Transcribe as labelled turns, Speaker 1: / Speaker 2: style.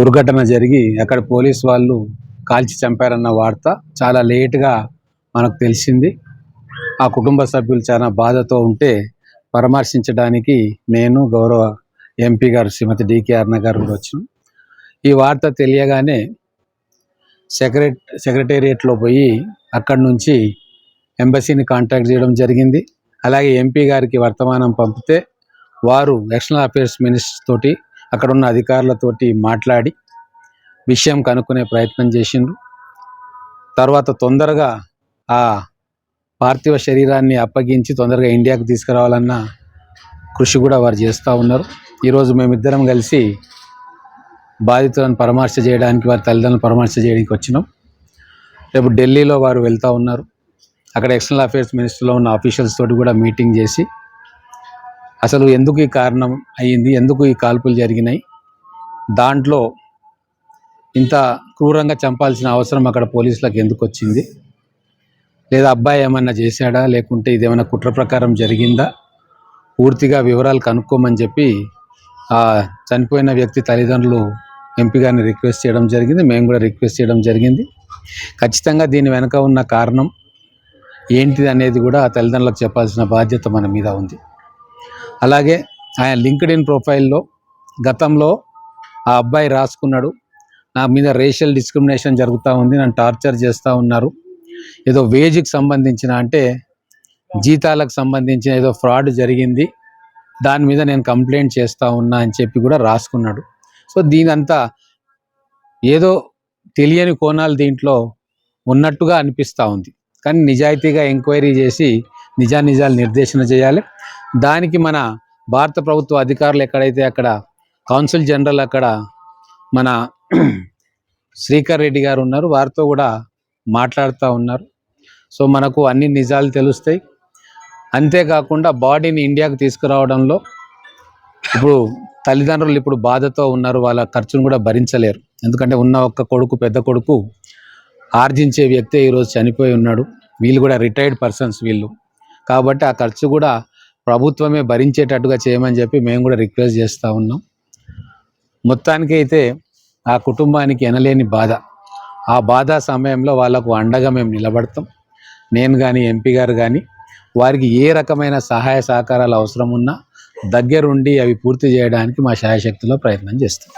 Speaker 1: దుర్ఘటన జరిగి అక్కడ పోలీస్ వాళ్ళు కాల్చి చంపారన్న వార్త చాలా లేటుగా మనకు తెలిసింది. ఆ కుటుంబ సభ్యులు చాలా బాధతో ఉంటే పరామర్శించడానికి నేను గౌరవ ఎంపీ గారు శ్రీమతి డికే అర్ణ గారు కూడా ఈ వార్త తెలియగానే సెక్రట సెక్రటేరియట్లో పోయి అక్కడి నుంచి ఎంబసీని కాంటాక్ట్ చేయడం జరిగింది. అలాగే ఎంపీ గారికి వర్తమానం పంపితే వారు ఎక్స్టర్నల్ అఫేర్స్ మినిస్టర్ తోటి అక్కడ ఉన్న అధికారులతోటి మాట్లాడి విషయం కనుక్కునే ప్రయత్నం చేసిండ్రు. తర్వాత తొందరగా ఆ పార్థివ శరీరాన్ని అప్పగించి తొందరగా ఇండియాకు తీసుకురావాలన్న కృషి కూడా వారు చేస్తూ ఉన్నారు. ఈరోజు మేమిద్దరం కలిసి బాధితులను పరామర్శ చేయడానికి వారి తల్లిదండ్రులను పరామర్శ చేయడానికి వచ్చినాం. రేపు ఢిల్లీలో వారు వెళ్తూ ఉన్నారు. అక్కడ ఎక్స్టర్నల్ అఫేర్స్ మినిస్టర్లో ఉన్న ఆఫీషియల్స్ తోటి కూడా మీటింగ్ చేసి అసలు ఎందుకు ఈ కారణం అయ్యింది? ఎందుకు ఈ కాల్పులు జరిగినాయి? దాంట్లో ఇంత క్రూరంగా చంపాల్సిన అవసరం అక్కడ పోలీసులకు ఎందుకు వచ్చింది? లేదా అబ్బాయి ఏమన్నా చేశాడా? లేకుంటే ఇదేమైనా కుట్ర ప్రకారం జరిగిందా? పూర్తిగా వివరాలు కనుక్కోమని చెప్పి ఆ చనిపోయిన వ్యక్తి తల్లిదండ్రులు ఎంపీ గారిని రిక్వెస్ట్ చేయడం జరిగింది. మేము కూడా రిక్వెస్ట్ చేయడం జరిగింది. ఖచ్చితంగా దీని వెనక ఉన్న కారణం ఏంటిది అనేది కూడా ఆ తల్లిదండ్రులకు చెప్పాల్సిన బాధ్యత మన మీద ఉంది. అలాగే ఆయన లింక్డ్ ఇన్ ప్రొఫైల్లో గతంలో ఆ అబ్బాయి రాసుకున్నాడు. నా మీద రేషియల్ డిస్క్రిమినేషన్ జరుగుతూ ఉంది నన్ను టార్చర్ చేస్తూ ఉన్నారు. ఏదో వేజ్కి సంబంధించిన అంటే జీతాలకు సంబంధించిన ఏదో ఫ్రాడ్ జరిగింది దాని మీద నేను కంప్లైంట్ చేస్తూ ఉన్నా అని చెప్పి కూడా రాసుకున్నాడు. సో దీనంతా ఏదో తెలియని కోణాలు దీంట్లో ఉన్నట్టుగా అనిపిస్తూ ఉంది. కానీ నిజాయితీగా ఎంక్వైరీ చేసి నిజానిజాలు నిర్దేశన చేయాలి. దానికి మన భారత ప్రభుత్వ అధికారులు ఎక్కడైతే అక్కడ కౌన్సిల్ జనరల్ అక్కడ మన శ్రీకర్ రెడ్డి గారు ఉన్నారు వారితో కూడా మాట్లాడుతూ ఉన్నారు. సో మనకు అన్ని నిజాలు తెలుస్తాయి. అంతేకాకుండా బాడీని ఇండియాకు తీసుకురావడంలో ఇప్పుడు తల్లిదండ్రులు ఇప్పుడు బాధతో ఉన్నారు వాళ్ళ ఖర్చును కూడా భరించలేరు. ఎందుకంటే ఉన్న ఒక్క కొడుకు పెద్ద కొడుకు ఆర్జించే వ్యక్తే ఈరోజు చనిపోయి ఉన్నాడు. వీళ్ళు కూడా రిటైర్డ్ పర్సన్స్ వీళ్ళు. కాబట్టి ఆ ఖర్చు కూడా ప్రభుత్వమే భరించేటట్టుగా చేయమని చెప్పి మేము కూడా రిక్వెస్ట్ చేస్తూ ఉన్నాం. మొత్తానికి అయితే ఆ కుటుంబానికి ఎనలేని బాధ. ఆ బాధ సమయంలో వాళ్ళకు అండగా మేము నిలబడతాం. నేను కానీ ఎంపీ గారు కానీ వారికి ఏ రకమైన సహాయ సహకారాలు అవసరం ఉన్నా దగ్గరుండి అవి పూర్తి చేయడానికి మా శాయశక్తిలో ప్రయత్నం చేస్తాం.